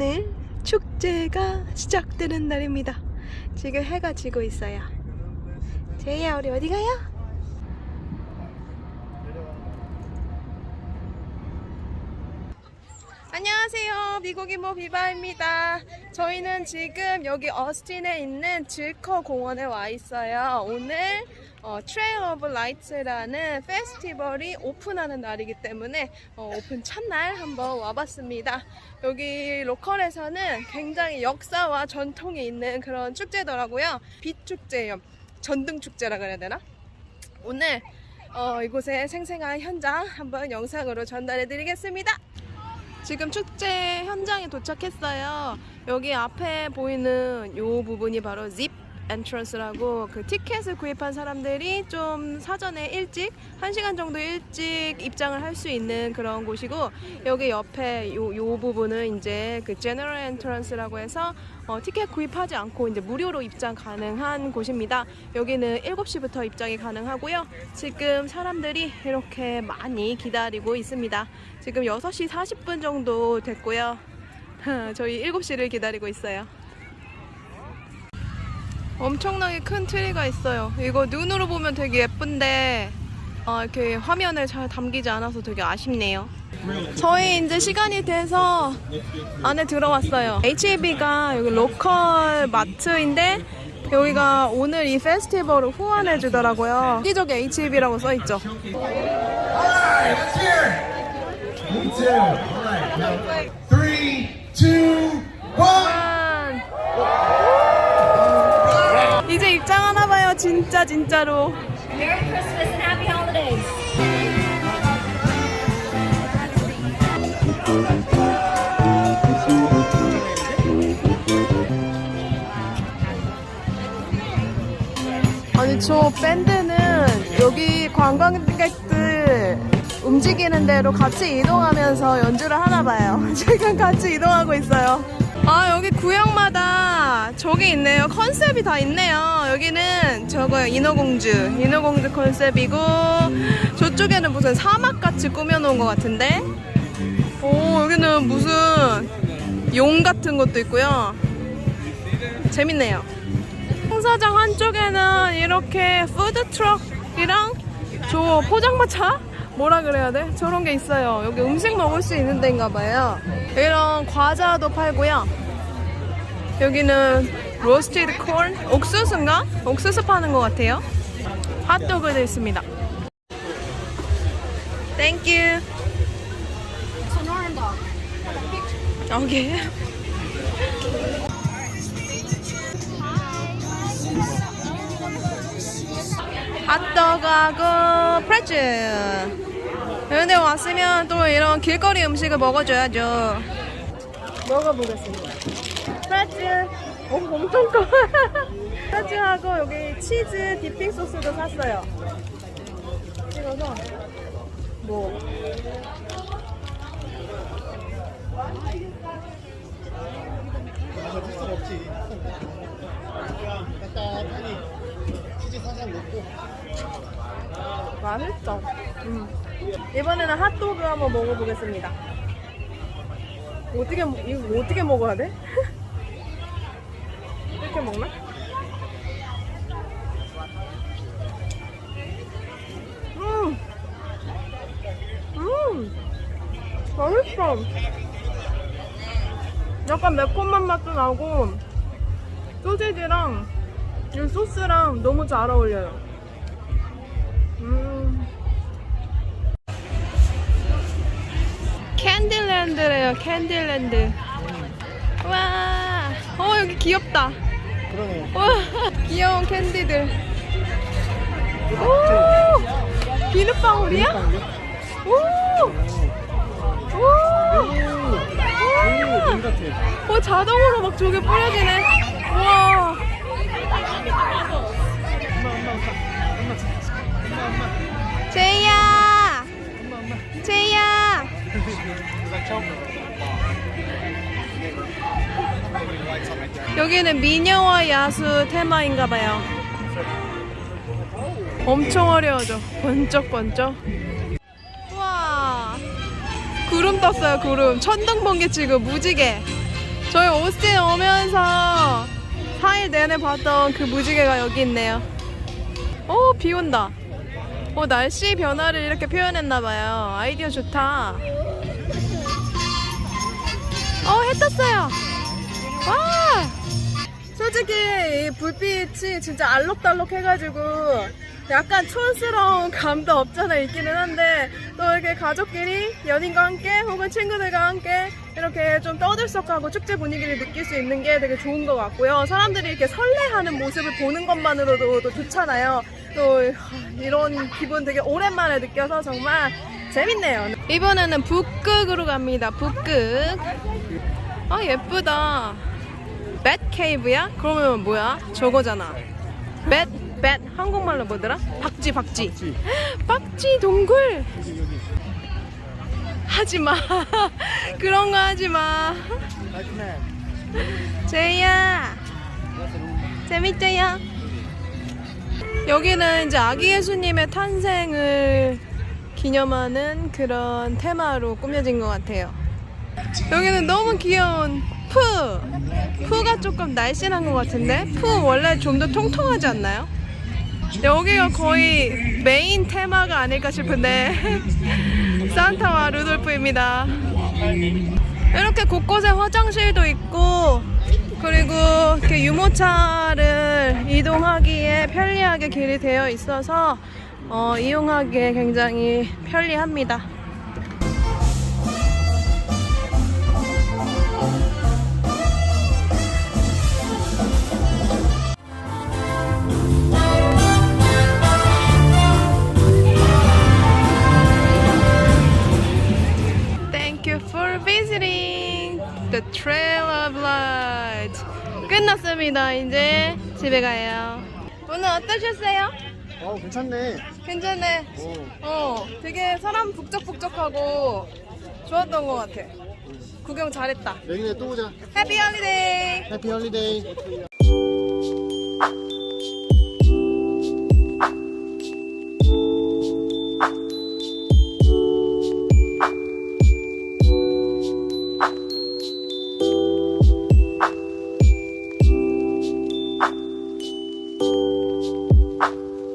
오늘 축제가 시작되는 날입니다. 지금 해가 지고 있어요. 제이야, 우리 어디 가요? 안녕하세요. 미국 이모 비바입니다. 저희는 지금 여기 어스틴에 있는 질커 공원에 와 있어요. 오늘 어, 트레일 오브 라이트라는 페스티벌이 오픈하는 날이기 때문에 어, 오픈 첫날 한번 와봤습니다. 여기 로컬에서는 굉장히 역사와 전통이 있는 그런 축제더라고요. 빛 축제예요. 전등 축제라 그래야 되나? 오늘 어, 이곳의 생생한 현장 한번 영상으로 전달해 드리겠습니다. 지금 축제 현장에 도착했어요. 여기 앞에 보이는 요 부분이 바로 zip 엔트런스라고 그 티켓을 구입한 사람들이 좀 사전에 일찍 한 시간 정도 일찍 입장을 할 수 있는 그런 곳이고 여기 옆에 요, 요 부분은 이제 그 제너럴 엔트런스라고 해서 어, 티켓 구입하지 않고 이제 무료로 입장 가능한 곳입니다. 여기는 7시부터 입장이 가능하고요. 지금 사람들이 이렇게 많이 기다리고 있습니다. 지금 6시 40분 정도 됐고요. 저희 7시를 기다리고 있어요. 엄청나게 큰 트리가 있어요. 이거 눈으로 보면 되게 예쁜데 어, 이렇게 화면을 잘 담기지 않아서 되게 아쉽네요. 저희 이제 시간이 돼서 안에 들어왔어요. HEB가 여기 로컬 마트인데 여기가 오늘 이 페스티벌을 후원해 주더라고요. 기적에 HEB라고 써 있죠. Hear 진짜 진짜로. Merry Christmas and Happy Holidays. 아니 저 밴드는 여기 관광객들 움직이는 대로 같이 이동하면서 연주를 하나 봐요. 지금 같이 이동하고 있어요. 아 여기 구역마다 저기 있네요. 컨셉이 다 있네요. 여기는 저거 인어공주, 인어공주 컨셉이고 저쪽에는 무슨 사막 같이 꾸며놓은 것 같은데. 오 여기는 무슨 용 같은 것도 있고요. 재밌네요. 행사장 한쪽에는 이렇게 푸드 트럭이랑 저 포장마차? 뭐라 그래야 돼? 저런 게 있어요. 여기 음식 먹을 수 있는 데인가 봐요. 이런 과자도 팔고요. 여기는 로스티드 콜? 옥수수인가? 옥수수 파는 것 같아요. 핫도그도 있습니다. Sonoran dog. 오케이. 핫도그하고 프레츠. 데 왔으면 또 이런 길거리 음식을 먹어줘야죠. 먹어보겠습니다. 프레츠. 오, 엄청 커. 프레츠하고 여기 치즈 디핑 소스도 샀어요. 찍어서 뭐. 마실 수 없지. 그냥 따뜻하니 치즈 살짝 넣고. 맛있어. 음. 이번에는 핫도그 한번 먹어보겠습니다. 어떻게 먹- 이거 어떻게 먹어야 돼? 이렇게 먹나? 음, 음, 맛있어. 약간 매콤한 맛도 나고 소세지랑 이 소스랑 너무 잘 어울려요. 캔딜랜드래요, 캔딜랜드. 와, 어, 여기 귀엽다. 그러네. 와, 귀여운 캔디들. 오, 비눗방울이야? 오, 오, 오, 같아. 오, 자동으로 막 저게 뿌려지네. 와. 제이야, 제이야. 여기는 미녀와 야수 테마인가 봐요. 엄청 화려하죠. 번쩍번쩍. 와. 구름 떴어요, 구름. 천둥 번개 치고 무지개. 저희 오스틴 오면서 4일 내내 봤던 그 무지개가 여기 있네요. 오, 비 온다. 어, 날씨 변화를 이렇게 표현했나봐요. 아이디어 좋다. 어, 해 떴어요. 와! 솔직히 이 불빛이 진짜 알록달록 해가지고 약간 촌스러운 감도 없잖아 있기는 한데 또 이렇게 가족끼리 연인과 함께 혹은 친구들과 함께 이렇게 좀 떠들썩하고 축제 분위기를 느낄 수 있는 게 되게 좋은 것 같고요. 사람들이 이렇게 설레하는 모습을 보는 것만으로도 또 좋잖아요. 또 이런 기분 되게 오랜만에 느껴서 정말 재밌네요. 이번에는 북극으로 갑니다. 북극. 아 예쁘다. 뱃 케이브야? 그러면 뭐야? 저거잖아. 뱃, 뱃 한국말로 뭐더라? 박쥐, 박쥐. 박쥐. 박쥐 동굴. 하지 마. 그런 거 하지 마. 제이야. 재밌죠요? 여기는 이제 아기 예수님의 탄생을 기념하는 그런 테마로 꾸며진 것 같아요. 여기는 너무 귀여운 푸! 푸가 조금 날씬한 것 같은데? 푸 원래 좀 더 통통하지 않나요? 여기가 거의 메인 테마가 아닐까 싶은데 산타와 루돌프입니다. 이렇게 곳곳에 화장실도 있고 그리고 이렇게 유모차를 이동하기에 편리하게 길이 되어 있어서 어, 이용하기에 굉장히 편리합니다. 끝났습니다. 이제 집에 가요. 오늘 어떠셨어요? 어 괜찮네. 괜찮네. 어. 어, 되게 사람 북적북적하고 좋았던 것 같아. 구경 잘했다. 내년에 또 오자. 해피 홀리데이. 해피 홀리데이.